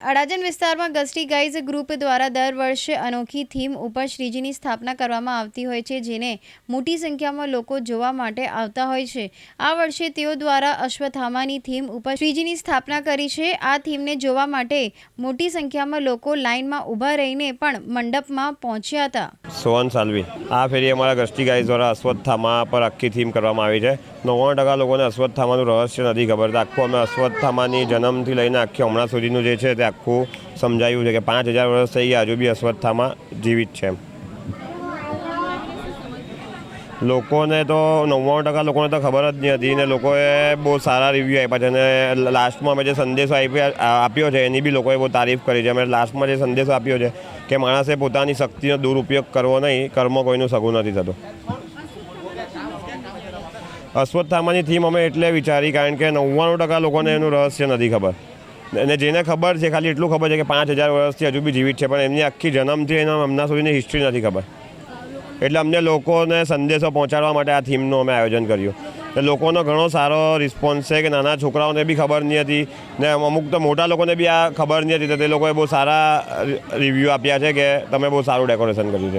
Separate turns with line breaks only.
અડાજણ વિસ્તારમાં ગસ્ટી guys group દ્વારા દર વર્ષે અનોખી થીમ ઉપર શ્રીજીની સ્થાપના કરવામાં આવતી હોય છે, જેને મોટી સંખ્યામાં લોકો જોવા માટે આવતા હોય છે. આ વર્ષે તેઓ દ્વારા અશ્વથામાની થીમ ઉપર શ્રીજીની સ્થાપના કરી છે. આ થીમને જોવા માટે મોટી સંખ્યામાં લોકો લાઇનમાં ઊભા રહીને પણ મંડપમાં પહોંચ્યા હતા.
સોહન સાલવી આ ફેરી અમારા ગસ્ટી ગાઈઝ દ્વારા અશ્વત્થામા પર આખી થીમ કરવામાં આવી છે. નવ્વાણું ટકા લોકોને અશ્વત્થામાનું રહસ્ય નથી ખબર. આખું અમે અશ્વત્થામાની જન્મથી લઈને આખી હમણાં સુધીનું જે છે તે આખું સમજાયું છે કે પાંચ હજાર વર્ષ થઈ ગયા, હજુ બી અશ્વત્થામા જીવિત છે. લોકોને તો નવ્વાણું ટકા લોકોને તો ખબર જ નહીં હતી ને લોકોએ બહુ સારા રિવ્યૂ આપ્યા છે અને લાસ્ટમાં અમે જે સંદેશો આપ્યા છે એની બી લોકોએ બહુ તારીફ કરી છે. અમે લાસ્ટમાં જે સંદેશો આપ્યો છે કે માણસે પોતાની શક્તિનો દુરુપયોગ કરવો નહીં, કર્મ કોઈનું સગું નથી થતું. અશ્વત્થામાની થીમ અમે એટલે વિચારી, કારણ કે નવ્વાણું ટકા લોકોને એનું રહસ્ય નથી ખબર. અને જેને ખબર છે, ખાલી એટલું ખબર છે કે પાંચ હજાર વર્ષથી હજુ બી જીવિત છે, પણ એમની આખી જન્મથી એના હમણાં સુધીની હિસ્ટ્રી નથી ખબર. એટલે અમને લોકોને સંદેશો પહોંચાડવા માટે આ થીમનું અમે આયોજન કર્યું. લોકોનો ઘણો સારો રિસ્પોન્સ છે કે નાના છોકરાઓને બી ખબર નહીં હતી, ને અમુક તો મોટા લોકોને બી આ ખબર નહીં હતી, તો તે લોકોએ બહુ સારા રિવ્યૂ આપ્યા છે કે તમે બહુ સારું ડેકોરેશન કર્યું છે.